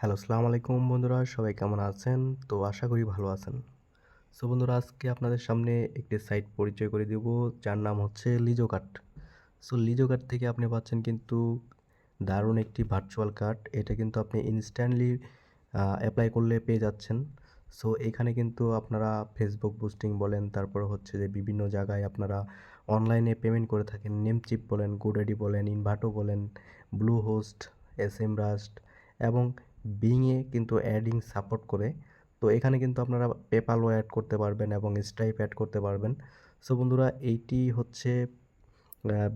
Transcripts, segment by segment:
Hello, আসসালামু আলাইকুম বন্ধুরা, সবাই কেমন আছেন? তো আশা করি ভালো আছেন। সো বন্ধুরা, আজকে আপনাদের সামনে একটি সাইট পরিচয় করে দেব, যার নাম হচ্ছে লিজো কার্ড সো লিজো কার্ড থেকে আপনি পাচ্ছেন কিন্তু দারুণ একটি ভার্চুয়াল কার্ড এটা কিন্তু আপনি ইনস্ট্যান্টলি অ্যাপ্লাই করলে পেয়ে যাচ্ছেন। সো এখানে কিন্তু আপনারা ফেসবুক বুস্টিং বলেন, তারপর হচ্ছে যে বিভিন্ন জায়গায় আপনারা অনলাইনে পেমেন্ট করে থাকেন। নেমচিপ বলেন, গুডাডি বলেন ইনভার্টো বলেন ব্লু হোস্ট এস এম রাস্ট এবং বিংয়ে কিন্তু অ্যাডিং সাপোর্ট করে, তো এখানে কিন্তু আপনারা পেপালও অ্যাড করতে পারবেন এবং স্ট্রাইপ অ্যাড করতে পারবেন। সো বন্ধুরা, এইটি হচ্ছে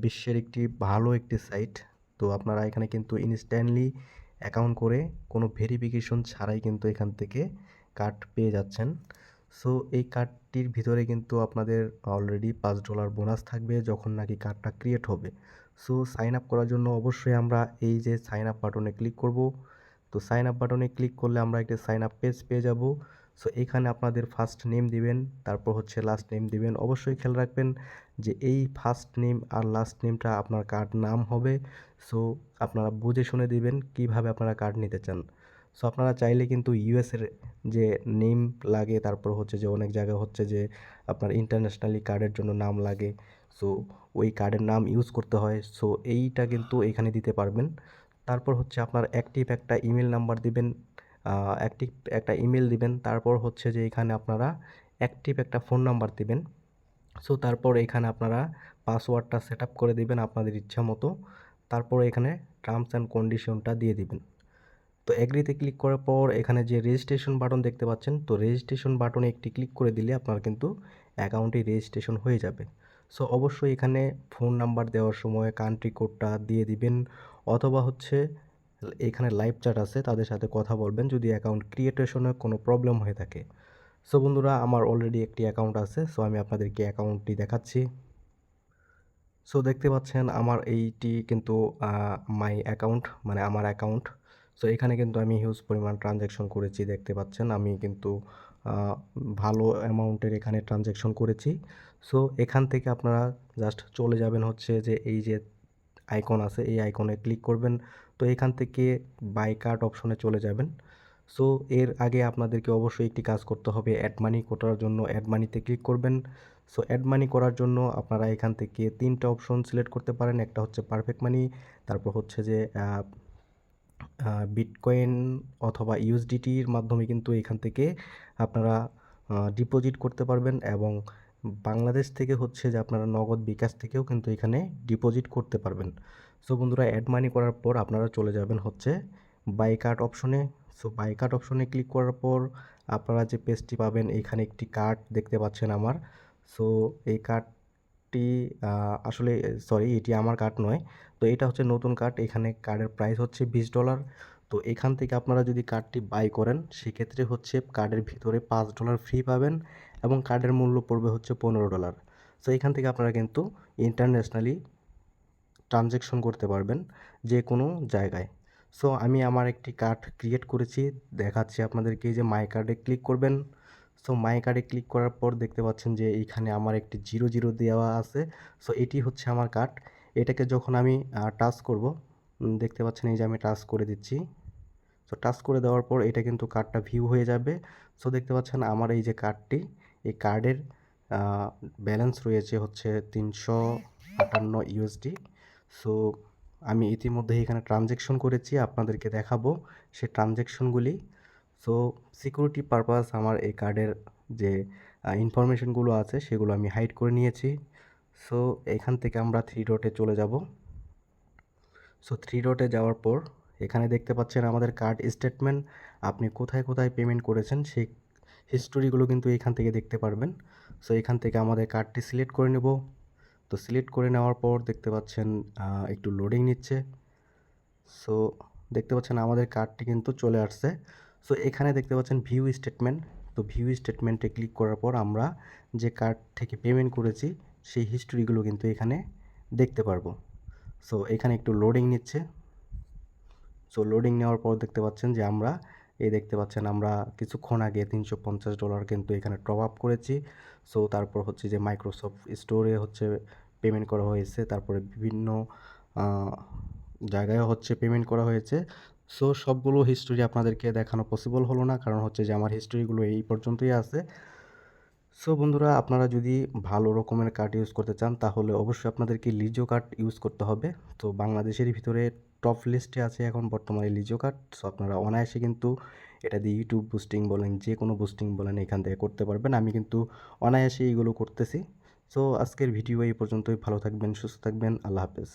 বিশ্বের একটি ভালো একটি সাইট তো আপনারা এখানে কিন্তু ইনস্ট্যান্টলি অ্যাকাউন্ট করে কোনো ভেরিফিকেশন ছাড়াই কিন্তু এখান থেকে কার্ড পেয়ে যাচ্ছেন। সো এই কার্ডটির ভিতরে কিন্তু আপনাদের অলরেডি পাঁচ ডলার বোনাস থাকবে যখন নাকি কার্ডটা ক্রিয়েট হবে। সো সাইন আপ করার জন্য অবশ্যই আমরা এই যে সাইন আপ বাটনে ক্লিক করব। তো সাইন আপ বাটনে ক্লিক করলে আমরা একটা সাইন আপ পেজ পেয়ে যাব। সো এখানে আপনাদের ফার্স্ট নেম দিবেন, তারপর হচ্ছে লাস্ট নেম দিবেন। অবশ্যই খেয়াল রাখবেন যে এই ফার্স্ট নেম আর লাস্ট নেমটা আপনার কার্ড নাম হবে। সো আপনারা বুঝে শুনে দিবেন কীভাবে আপনারা কার্ড নিতে চান। সো আপনারা চাইলে কিন্তু ইউএসের যে নেম লাগে, তারপর হচ্ছে যে অনেক জায়গা হচ্ছে যে আপনার ইন্টারন্যাশনালি কার্ডের জন্য নাম লাগে। সো ওই কার্ডের নাম ইউজ করতে হয়। সো এইটা কিন্তু এখানে দিতে পারবেন। তারপর হচ্ছে আপনার অ্যাক্টিভ একটা ইমেল নাম্বার দিবেন অ্যাক্টিভ একটা ইমেল দিবেন, তারপর হচ্ছে যে এখানে আপনারা অ্যাক্টিভ একটা ফোন নাম্বার দিবেন। সো তারপর এখানে আপনারা পাসওয়ার্ডটা সেট আপ করে দিবেন আপনাদের ইচ্ছা মতো। তারপর এখানে টার্মস অ্যান্ড কন্ডিশনটা দিয়ে দিবেন। তো এগ্রিতে ক্লিক করার পর এখানে যে রেজিস্ট্রেশন বাটন দেখতে পাচ্ছেন, তো রেজিস্ট্রেশন বাটনে একটি ক্লিক করে দিলে আপনার কিন্তু অ্যাকাউন্টে রেজিস্ট্রেশন হয়ে যাবে। সো অবশ্যই এখানে ফোন নাম্বার দেওয়ার সময় কান্ট্রি কোডটা দিয়ে দিবেন অথবা হচ্ছে এখানে লাইভ চ্যাট আছে, তাদের সাথে কথা বলবেন যদি অ্যাকাউন্ট ক্রিয়েটেশনে কোনো প্রবলেম হয়ে থাকে। সো বন্ধুরা, আমার অলরেডি একটি অ্যাকাউন্ট আছে সো আমি আপনাদেরকে অ্যাকাউন্টটি দেখাচ্ছি। সো দেখতে পাচ্ছেন আমার এইটি কিন্তু মাই অ্যাকাউন্ট মানে আমার অ্যাকাউন্ট সো এখানে কিন্তু আমি হিউজ পরিমাণ ট্রানজ্যাকশন করেছি, দেখতে পাচ্ছেন। আমি কিন্তু ভালো অ্যামাউন্টের এখানে ট্রানজ্যাকশন করেছি। সো এখান থেকে আপনারা জাস্ট চলে যাবেন হচ্ছে যে এই যে আইকন আছে, এই আইকনে ক্লিক করবেন। তো এখান থেকে বাই কার্ড অপশনে চলে যাবেন। সো এর আগে আপনাদেরকে অবশ্যই একটি কাজ করতে হবে অ্যাড মানি করার জন্য অ্যাড মানিতে ক্লিক করবেন। সো অ্যাড মানি করার জন্য আপনারা এখান থেকে তিনটা অপশন সিলেক্ট করতে পারেন। একটা হচ্ছে পারফেক্ট মানি তারপর হচ্ছে যে বিটকয়েন অথবা ইউএসডিটির মাধ্যমে কিন্তু এখান থেকে আপনারা ডিপোজিট করতে পারবেন এবং বাংলাদেশ থেকে হচ্ছে যে আপনারা নগদ বিকাশ থেকেও কিন্তু এখানে ডিপোজিট করতে পারবেন। সো বন্ধুরা অ্যাড মানি করার পর আপনারা চলে যাবেন হচ্ছে বাই কার্ড অপশনে সো বাই কার্ড অপশনে ক্লিক করার পর আপনারা যে পেজটি পাবেন, এখানে একটি কার্ড দেখতে পাচ্ছেন আমার। সো এই কার্ডটি আসলে সরি এটি আমার কার্ড নয়। তো এটা হচ্ছে নতুন কার্ড এখানে কার্ডের প্রাইস হচ্ছে বিশ ডলার তো এখান থেকে আপনারা যদি কার্ডটি বাই করেন, সেক্ষেত্রে হচ্ছে কার্ডের ভিতরে পাঁচ ডলার ফ্রি পাবেন। এবং কার্ডের মূল্য পড়বে হচ্ছে পনেরো ডলার। সো এখান থেকে আপনারা কিন্তু ইন্টারন্যাশনালি ট্রানজ্যাকশন করতে পারবেন যে কোনো জায়গায়। সো আমি আমার একটি কার্ড ক্রিয়েট করেছি, দেখাচ্ছি আপনাদেরকে যে মাই কার্ডে ক্লিক করবেন। সো মাই কার্ডে ক্লিক করার পর দেখতে পাচ্ছেন যে এইখানে আমার একটি জিরো জিরো দেওয়া আছে। সো এটি হচ্ছে আমার কার্ড এটাকে যখন আমি টাচ করব দেখতে পাচ্ছেন এই যে আমি টাচ করে দিচ্ছি। সো টাচ করে দেওয়ার পর এটা কিন্তু কার্ডটা ভিউ হয়ে যাবে। সো দেখতে পাচ্ছেন আমার এই যে কার্ডটি এই কার্ডের ব্যালেন্স রয়েছে হচ্ছে তিনশো আটান্ন ইউএসডি। সো, আমি ইতিমধ্যে এখানে ট্রানজ্যাকশন করেছি, আপনাদেরকে দেখাবো সে ট্রানজ্যাকশনগুলি সো, সিকিউরিটি পারপাস আমার এই কার্ডের যে ইনফরমেশনগুলো আছে সেগুলো আমি হাইড করে নিয়েছি। সো, এখান থেকে আমরা থ্রি ডটে চলে যাব। সো, থ্রি ডটে যাওয়ার পর, এখানে দেখতে পাচ্ছেন আমাদের কার্ড স্টেটমেন্ট, আপনি কোথায় কোথায় পেমেন্ট করেছেন সেই হিস্টোরিগুলো কিন্তু এখান থেকে দেখতে পারবেন। সো এখান থেকে আমাদের কার্ডটি সিলেক্ট করে নেব। তো সিলেক্ট করে নেওয়ার পর দেখতে পাচ্ছেন একটু লোডিং নিচ্ছে। সো দেখতে পাচ্ছেন আমাদের কার্ডটি কিন্তু চলে আসছে। সো এখানে দেখতে পাচ্ছেন ভিউ স্টেটমেন্ট তো ভিউ স্টেটমেন্টে ক্লিক করার পর আমরা যে কার্ড থেকে পেমেন্ট করেছি, সেই হিস্টোরিগুলো কিন্তু এখানে দেখতে পারব। সো এখানে একটু লোডিং নিচ্ছে। সো লোডিং নেওয়ার পর দেখতে পাচ্ছেন যে আমরা এই দেখতে পাচ্ছেন আমরা কিছুক্ষণ আগে তিনশো পঞ্চাশ ডলার কিন্তু এখানে টপ আপ করেছি। সো তারপর হচ্ছে যে মাইক্রোসফট স্টোরে হচ্ছে পেমেন্ট করা হয়েছে। তারপরে বিভিন্ন জায়গায় হচ্ছে পেমেন্ট করা হয়েছে। সো সবগুলো হিস্টোরি আপনাদেরকে দেখানো পসিবল হলো না। কারণ হচ্ছে যে আমার হিস্টোরিগুলো এই পর্যন্তই আছে। সো বন্ধুরা, আপনারা যদি ভালো রকমের কার্ড ইউজ করতে চান, তাহলে অবশ্যই আপনাদেরকে লিজো কার্ড ইউজ করতে হবে। তো, বাংলাদেশের ভিতরে টপ লিস্টে আছে এখন বর্তমানে লিজো কার্ড সো আপনারা অনায়াসে কিন্তু এটা দিয়ে ইউটিউব বুস্টিং বলেন, যে কোনো বুস্টিং বলেন এখান থেকে করতে পারবেন। আমি কিন্তু অনায়াসে এইগুলো করতেছি। সো আজকের ভিডিও এই পর্যন্তই। ভালো থাকবেন, সুস্থ থাকবেন। আল্লাহ হাফেজ।